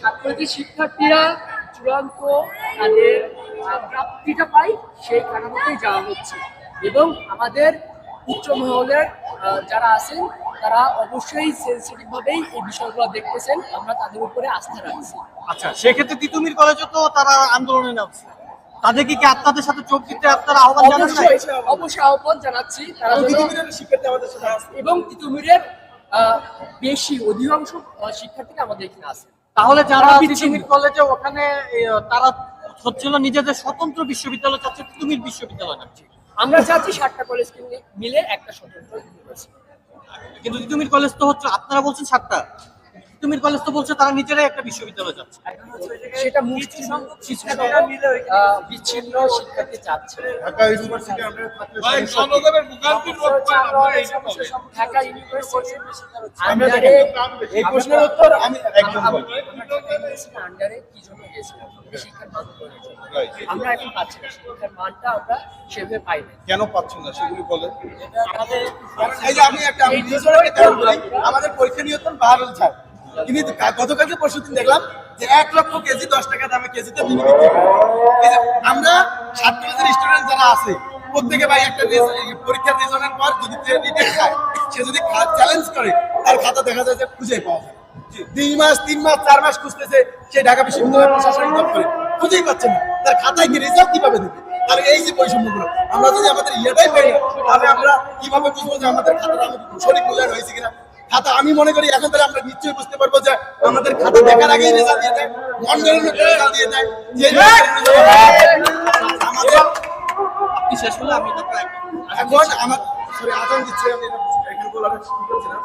ছাত্রী শিক্ষার্থীরা চূড়ান্ত তাদের প্রাপ্তিটা পাই সেই কারণতেই যাওয়া হচ্ছে। এবং আমাদের উচ্চ মহলের যারা আছেন তারা অবশ্যই সেন্সিটিভভাবেই এই বিষয়গুলো দেখতেছেন। আমরা তাদের উপরে আস্থা রাখছি। আচ্ছা সেক্ষেত্রে তিতুমির কলেজে তো তারা আন্দোলনে নামছে। তাদেরকে কি আপনাদের সাথে যোগ দিতে আপনারা আহ্বান জানাচ্ছেন অবশ্যই আহ্বান জানাচ্ছি। এবং তিতুমিরের বেশি অধিকাংশ শিক্ষার্থীরা আমাদের এখানে আছে। তাহলে যারা তারা বিচ্ছিন্ন। কলেজে ওখানে তারা হচ্ছিল নিজেদের স্বতন্ত্র বিশ্ববিদ্যালয় চাচ্ছে তুমির বিশ্ববিদ্যালয় নামছে আমরা চাচ্ছি সাতটা কলেজ মিলে একটা স্বতন্ত্র ইউনিভার্সিটি কিন্তু তিতুমির কলেজ তো হচ্ছে আপনারা বলছেন সাতটা। তিতুমির কলেজ তো বলছে তারা নিজেরাই একটা বিশ্ববিদ্যালয় যাচ্ছে। সেটা বিচ্ছিন্ন শিক্ষার্থী চাচ্ছে ঢাকা ইউনিভার্সিটি আমরা থাকলে ভাই সমস্যা কি? জনগণের ভোগান্তি রোধ করে আমরা এই হবে। ঢাকা ইউনিভার্সিটির এই প্রশ্নের উত্তর আমি একদম আন্ডারে কি জন্য গেছিলাম শিক্ষার মান আমরা এখন পাচ্ছি না। শিক্ষার মানটা আমরা সেভাবে পাই না। কেন পাচ্ছেন না সেগুলি বলেন। আমাদের এই যে আমি একটা আমি আমাদের পরীক্ষা নিয়ন্ত্রণ বাহারুল ছাড় তিনি গতকালকে পরশু দিন দেখলাম যে এক লক্ষ কেজি, দশ টাকা দামে কেজিতে তিনি বিক্রি। আমরা সাত কলেজের স্টুডেন্ট যারা আছে, প্রত্যেকে ভাই একটা পরীক্ষার রেজাল্টের পর যদি সে যদি চ্যালেঞ্জ করে, তার খাতা দেখা যায় যে খুঁজে পাওয়া যায়। দুই মাস, তিন মাস, চার মাস খুঁজতেছে, সে ঢাকা বিশ্ববিদ্যালয় প্রশাসনিক দপ্তরে খুঁজেই পাচ্ছে না। তার খাতায় কি রেজাল্ট কীভাবে দেবে? তাহলে এই যে বৈষম্যগুলো, আমরা যদি আমাদের ইয়েটাই পাই তাহলে আমরা কীভাবে বুঝব যে আমাদের খাতাটা আমাদের সঠিক মূল্যায়ন হয়েছে কিনা? খাতা আমি মনে করি এখন তাহলে আমরা নিশ্চয়ই বুঝতে পারব যে আমাদের খাতা দেখার আগেই রেজাল্ট দিয়ে দেয় মন গড়ানো রেজাল্ট দিয়ে দেয় যে আমাদের আপনি শেষ হলে আমি এখন আমার সরি আদান দিচ্ছি আমি এখানে বলার ঠিক আছে না।